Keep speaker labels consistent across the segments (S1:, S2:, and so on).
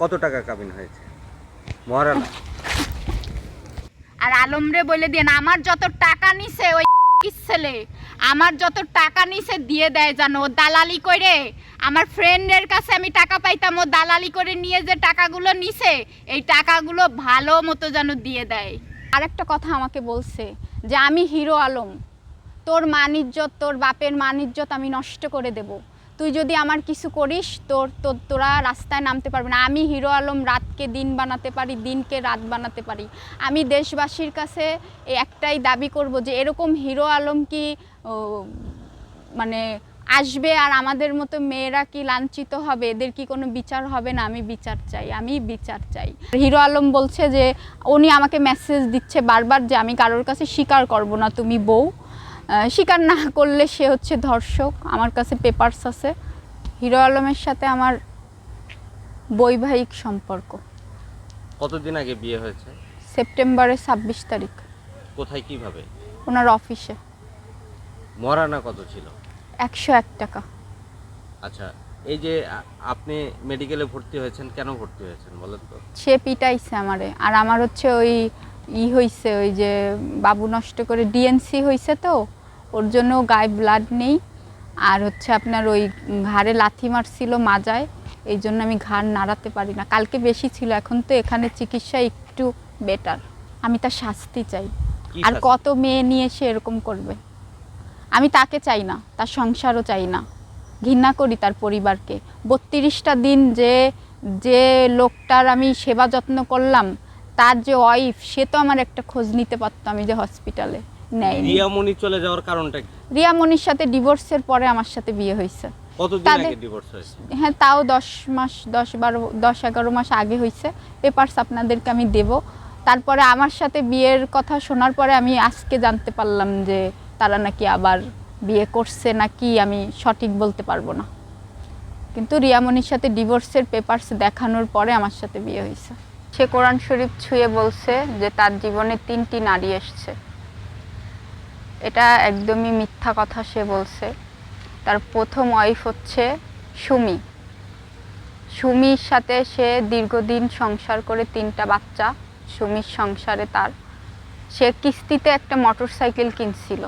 S1: কত টাকা কাবিন হয়েছে? মহারানা।
S2: আর আলমরে বলে দিয়ে আমার যত টাকা নিছে ওই ছেলে আমার যত টাকা নিছে দিয়ে দেয় জানো ও দালালি করে। আমার ফ্রেন্ডের কাছে আমি টাকা পাইতাম ও দালালি করে নিয়ে যে টাকাগুলো নিছে এই টাকাগুলো ভালো মতো যেন দিয়ে দেয়। আরেকটা কথা আমাকে বলছে যে আমি হিরো আলম। তোর মানিজ্যত তোর বাপের মানিজ্যত আমি নষ্ট করে দেব। তুই যদি আমার কিছু করিস, তোর তোর তোরা রাস্তায় নামতে পারবে না। আমি হিরো আলম রাতকে দিন বানাতে পারি, দিনকে রাত বানাতে পারি। আমি দেশবাসীর কাছে একটাই দাবি করব যে, এরকম হিরো আলম কি মানে আসবে আর আমাদের মতো মেয়েরা কি লাঞ্ছিত হবে? এদের কি কোনো বিচার হবে না? আমি বিচার চাই, আমি বিচার চাই। হিরো আলম বলছে যে, উনি আমাকে মেসেজ দিচ্ছে বারবার যে, আমি কারোর কাছে স্বীকার করব না। তুমি বউ স্বীকার না করলে সে হচ্ছে ধর্ষক। আমার কাছে পেপারস আছে। হিরো আলমের সাথে আমার বৈবাহিক সম্পর্ক।
S1: কতদিন আগে বিয়ে হয়েছে?
S2: সেপ্টেম্বরের ছাব্বিশ তারিখ।
S1: কোথায় কীভাবে?
S2: ওনার অফিসে।
S1: মহারানা কত ছিল?
S2: একশো এক টাকা।
S1: আচ্ছা এই যে আপনি মেডিকেলে ভর্তি হয়েছেন কেন ভর্তি হয়েছেন বলেন তো?
S2: সে পিটাইছে আমারে। আর আমার হচ্ছে ওই ই হইছে ওই যে বাবু নষ্ট করে ডিএনসি হইছে তো ওর জন্য গায়ে ব্লাড নেই। আর হচ্ছে আপনার ওই ঘাড়ে লাথি মারছিল মাজায়। এই জন্য আমি ঘাড় নাড়াতে পারি না। কালকে বেশি ছিল এখন তো এখানে চিকিৎসা একটু বেটার আমি তার শাস্তি চাই। আর কত মেয়ে নিয়ে সে এরকম করবে? আমি তাকে চাই না তার সংসারও চাই না। ঘৃণা করি তার পরিবারকে। বত্রিশটা দিন যে যে লোকটার আমি সেবা যত্ন করলাম তার যে ওয়াইফ সে তো আমার একটা খোঁজ নিতে পারতো আমি যে হসপিটালে নেয়নি।
S1: রিয়ামণি চলে যাওয়ার কারণটা কি?
S2: রিয়া মনির সাথে ডিভোর্সের পরে আমার সাথে বিয়ে হয়েছে।
S1: কতদিন আগে ডিভোর্স হয়েছে?
S2: হ্যাঁ তাও দশ মাস দশ বারো দশ এগারো মাস আগে হয়েছে। পেপারস আপনাদেরকে আমি দেব। তারপরে আমার সাথে বিয়ের কথা শোনার পরে আমি আজকে জানতে পারলাম যে তারা নাকি আবার বিয়ে করছে নাকি আমি সঠিক বলতে পারব না। কিন্তু রিয়ামনির সাথে ডিভোর্সের পেপারস দেখানোর পরে আমার সাথে বিয়ে হয়েছে। সে কোরআন শরীফ ছুঁয়ে বলছে যে তার জীবনে তিনটি নারী এসছে। এটা একদমই মিথ্যা কথা সে বলছে। তার প্রথম ওয়াইফ হচ্ছে সুমি। সুমির সাথে সে দীর্ঘদিন সংসার করে তিনটা বাচ্চা, সুমির সংসারে তার। সে কিস্তিতে একটা মোটরসাইকেল কিনছিল।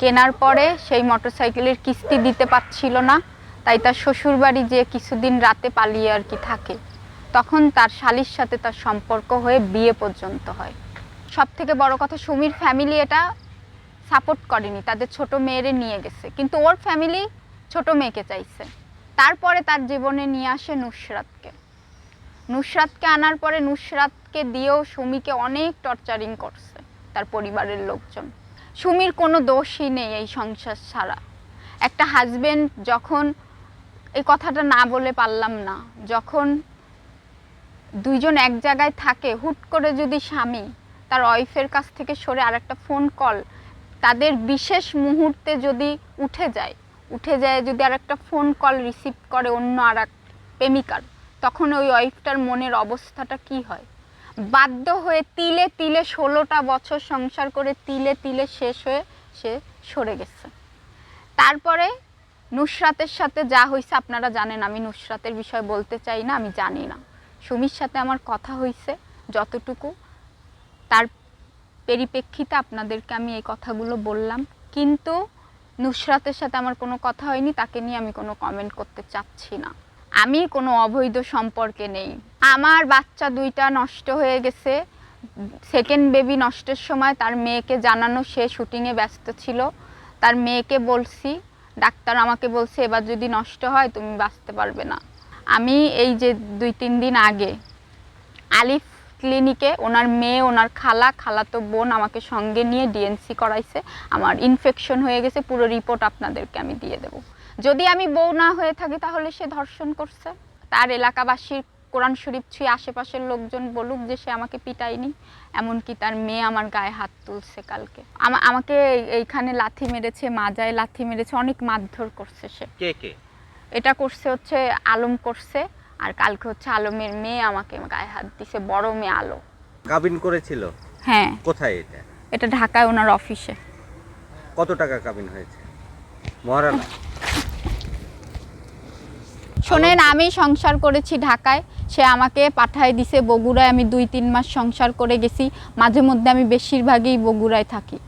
S2: কেনার পরে সেই মোটরসাইকেলের কিস্তি দিতে পারছিল না, তাই তার শ্বশুরবাড়ি যে কিছুদিন রাতে পালিয়ে আর কি থাকে। তখন তার শালির সাথে তার সম্পর্ক হয়ে বিয়ে পর্যন্ত হয়। সব থেকে বড় কথা, সুমির ফ্যামিলি এটা সাপোর্ট করেনি, তাদের ছোট মেয়েরে নিয়ে গেছে। কিন্তু ওর ফ্যামিলি ছোট মেয়েকে চাইছে। তারপরে তার জীবনে নিয়ে আসে নুসরাতকে। নুসরাতকে আনার পরে নুসরাতকে দিয়েও সুমিকে অনেক টর্চারিং করছে তার পরিবারের লোকজন। সুমির কোনো দোষই নেই এই সংসার ছাড়া। একটা হাজবেন্ড যখন এই কথাটা না বলে পারলাম না, যখন দুইজন এক জায়গায় থাকে, হুট করে যদি স্বামী তার ওয়াইফের কাছ থেকে সরে আরেকটা ফোন কল তাদের বিশেষ মুহূর্তে যদি উঠে যায় উঠে যায় যদি আরেকটা ফোন কল রিসিভ করে অন্য আর এক প্রেমিকার, তখন ওই ওয়াইফটার মনের অবস্থাটা কি হয়? বাধ্য হয়ে তিলে তিলে ষোলোটা বছর সংসার করে তিলে তিলে শেষ হয়ে সে সরে গেছে। তারপরে নুসরাতের সাথে যা হয়েছে আপনারা জানেন, আমি নুসরাতের বিষয় বলতে চাই না, আমি জানি না। সুমির সাথে আমার কথা হয়েছে যতটুকু। তার পরিপ্রেক্ষিতে আপনাদেরকে আমি এই কথাগুলো বললাম। কিন্তু নুসরাতের সাথে আমার কোনো কথা হয়নি, তাকে নিয়ে আমি কোনো কমেন্ট করতে চাচ্ছি না। আমি কোনো অবৈধ সম্পর্কে নেই। আমার বাচ্চা দুইটা নষ্ট হয়ে গেছে। সেকেন্ড বেবি নষ্টের সময় তার মেয়েকে জানানো সে শুটিংয়ে ব্যস্ত ছিল। তার মেয়েকে বলছি, ডাক্তার আমাকে বলছে, এবার যদি নষ্ট হয়, তুমি বাঁচতে পারবে না। আমি এই যে দুই তিন দিন আগে আলিফ ক্লিনিকে ওনার মেয়ে ওনার খালা খালাতো বোন আমাকে সঙ্গে নিয়ে ডিএনসি করাইছে। আমার ইনফেকশন হয়ে গেছে পুরো রিপোর্ট আপনাদেরকে আমি দিয়ে দেব। যদি আমি বউ না হয়ে থাকি তাহলে সে ধর্ষণ করছে। তার এলাকাবাসীর কোরআন শরীফ ছুঁয়ে আশেপাশের লোকজন বলুক যে সে আমাকে পিটায়নি। এমনকি তার মেয়ে আমার গায়ে হাত তুলছে কালকে। আমাকে এইখানে লাথি মেরেছে মাজায় লাথি মেরেছে অনেক মারধর করছে সে।
S1: কে কে?
S2: এটা করছে হচ্ছে আলম করছে। আর কালকে হচ্ছে আলমের মেয়ে আমাকে গায়ে হাত দিছে বড় মেয়ে আলো।
S1: কাবিন করেছিল?
S2: হ্যাঁ।
S1: কোথায় এটা?
S2: এটা ঢাকায় ওনার অফিসে।
S1: কত টাকা কাবিন হয়েছে? মহারানা?
S2: শোনেন আমি সংসার করেছি ঢাকায়। সে আমাকে পাঠায় দিছে বগুড়ায়। আমি দুই তিন মাস সংসার করে গেছি। মাঝে মধ্যে আমি বেশিরভাগই বগুড়ায় থাকি।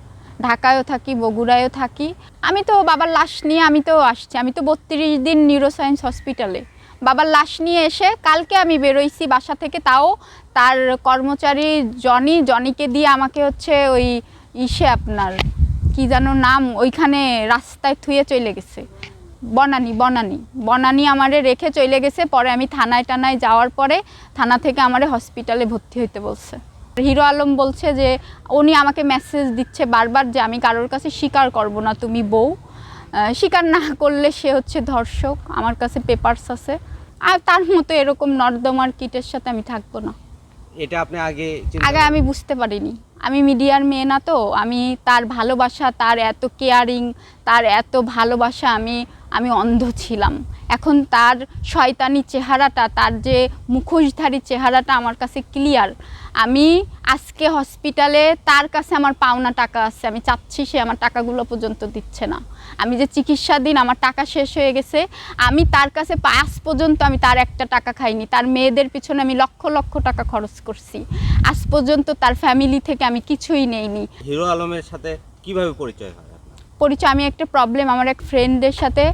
S2: ঢাকায়ও থাকি বগুড়ায়ও থাকি। আমি তো বাবার লাশ নিয়ে আমি তো আসছি। আমি তো বত্রিশ দিন নিউরোসায়েন্স হসপিটালে বাবার লাশ নিয়ে এসে কালকে আমি বেরোইছি বাসা থেকে, তাও তার কর্মচারী জনি, জনিকে দিয়ে আমাকে হচ্ছে ওই ইসে আপনার, কি যেন নাম, ওইখানে রাস্তায় থুয়ে চলে গেছে। বনানি বনানি বনানি আমারে রেখে চলে গেছে, পরে আমি থানায় টানায় যাওয়ার পরে থানা থেকে আমারে হসপিটালে ভর্তি হইতে বলছে। হিরো আলম বলছে যে, উনি আমাকে মেসেজ দিচ্ছে বারবার যে আমি কারোর কাছে স্বীকার করব না, তুমি বউ। স্বীকার না করলে সে হচ্ছে ধর্ষক। আমার কাছে পেপারস আছে। আর তার মতো এরকম নর্দমার কিটের সাথে আমি থাকব না।
S1: এটা আপনি আগে
S2: আগে আমি বুঝতে পারিনি। আমি মিডিয়ার মেয়ে না তো। আমি তার ভালোবাসা তার এত কেয়ারিং তার এত ভালোবাসা আমি আমি অন্ধ ছিলাম। এখন তার শয়তানি চেহারাটা, তার যে মুখোশধারী চেহারাটা আমার কাছে ক্লিয়ার আমি আজকে হসপিটালে তার কাছে আমার পাওনা টাকা আছে। আমি চাচ্ছি সে আমার টাকাগুলো পর্যন্ত দিচ্ছে না। আমি যে চিকিৎসাধীন, আমার টাকা শেষ হয়ে গেছে। আমি তার কাছে আজ পর্যন্ত আমি তার একটা টাকা খাইনি। তার মেয়েদের পিছনে আমি লক্ষ লক্ষ টাকা খরচ করছি। আজ পর্যন্ত তার ফ্যামিলি থেকে আমি কিছুই নেইনি।
S1: হিরো আলমের সাথে কীভাবে পরিচয় হয়?
S2: পরিচয়, আমি একটা প্রবলেম আমার এক ফ্রেন্ডের সাথে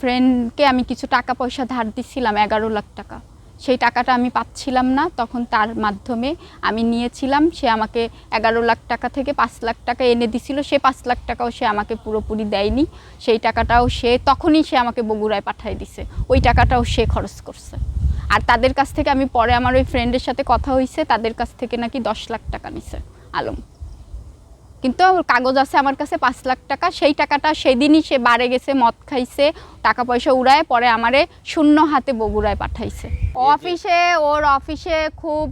S2: ফ্রেন্ডকে আমি কিছু টাকা পয়সা ধার দিচ্ছিলাম এগারো লাখ টাকা। সেই টাকাটা আমি পাচ্ছিলাম না, তখন তার মাধ্যমে আমি নিয়েছিলাম, সে আমাকে এগারো লাখ টাকা থেকে পাঁচ লাখ টাকা এনে দিছিল, সে পাঁচ লাখ টাকাও সে আমাকে পুরোপুরি দেয়নি। সেই টাকাটাও সে, তখনই সে আমাকে বগুড়ায় পাঠিয়ে দিছে, ওই টাকাটাও সে খরচ করছে। আর তাদের কাছ থেকে আমি, পরে আমার ওই ফ্রেন্ডের সাথে কথা হয়েছে তাদের কাছ থেকে নাকি দশ লাখ টাকা নিছে, আলম। কিন্তু কাগজ আছে আমার কাছে পাঁচ লাখ টাকা। সেই টাকাটা সেদিনই সে বাড়ে গেছে মদ খাইছে টাকা পয়সা উড়ায় পরে আমারে শূন্য হাতে বগুড়ায় পাঠাইছে। অফিসে ওর অফিসে খুব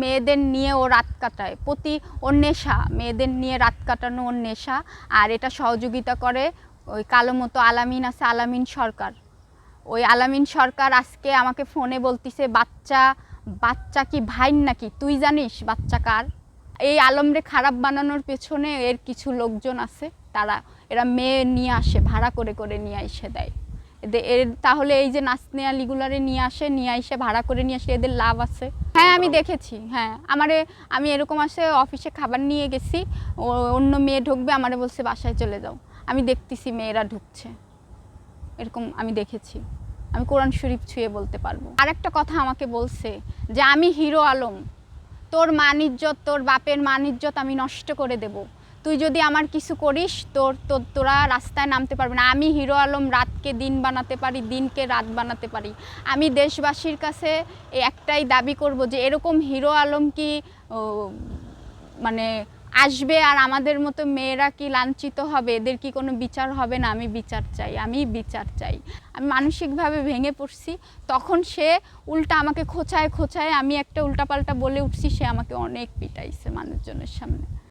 S2: মেয়েদের নিয়ে ও রাত কাটায়। প্রতি ওর নেশা মেয়েদের নিয়ে রাত কাটানো ওর নেশা। আর এটা সহযোগিতা করে ওই কালো মতো আলামিন আছে আলামিন সরকার। ওই আলামিন সরকার আজকে আমাকে ফোনে বলতিছে বাচ্চা বাচ্চা কি ভাইন নাকি? তুই জানিস বাচ্চা কার? এই আলমরে খারাপ বানানোর পেছনে এর কিছু লোকজন আছে, তারা, এরা মেয়ে নিয়ে আসে, ভাড়া করে করে নিয়ে এসে দেয়। এদের এর, তাহলে এই যে নাচনে আলিগুলারে নিয়ে আসে, নিয়ে এসে ভাড়া করে নিয়ে আসে, এদের লাভ আছে? হ্যাঁ আমি দেখেছি হ্যাঁ। আমারে, আমি এরকম আসে অফিসে খাবার নিয়ে গেছি, ও, অন্য মেয়ে ঢুকবে, আমারে বলছে, বাসায় চলে যাও। আমি দেখতেছি মেয়েরা ঢুকছে। এরকম আমি দেখেছি। আমি কোরআন শরীফ ছুঁয়ে বলতে পারব। আর একটা কথা আমাকে বলছে যে, আমি হিরো আলম। তোর মান ইজ্জত, তোর বাপের মান ইজ্জত আমি নষ্ট করে দেব। তুই যদি আমার কিছু করিস, তোর তোর তোরা রাস্তায় নামতে পারবে না। আমি হিরো আলম রাতকে দিন বানাতে পারি, দিনকে রাত বানাতে পারি। আমি দেশবাসীর কাছে একটাই দাবি করব যে, এরকম হিরো আলম কি মানে আসবে আর আমাদের মতো মেয়েরা কি লাঞ্ছিত হবে? এদের কি কোনো বিচার হবে না? আমি বিচার চাই, আমি বিচার চাই। আমি মানসিকভাবে ভেঙে পড়ছি। তখন সে উল্টা আমাকে খোঁচায় খোঁচায় আমি একটা উল্টাপাল্টা বলে উঠছি, সে আমাকে অনেক পিটাইছে মানুষজনের সামনে।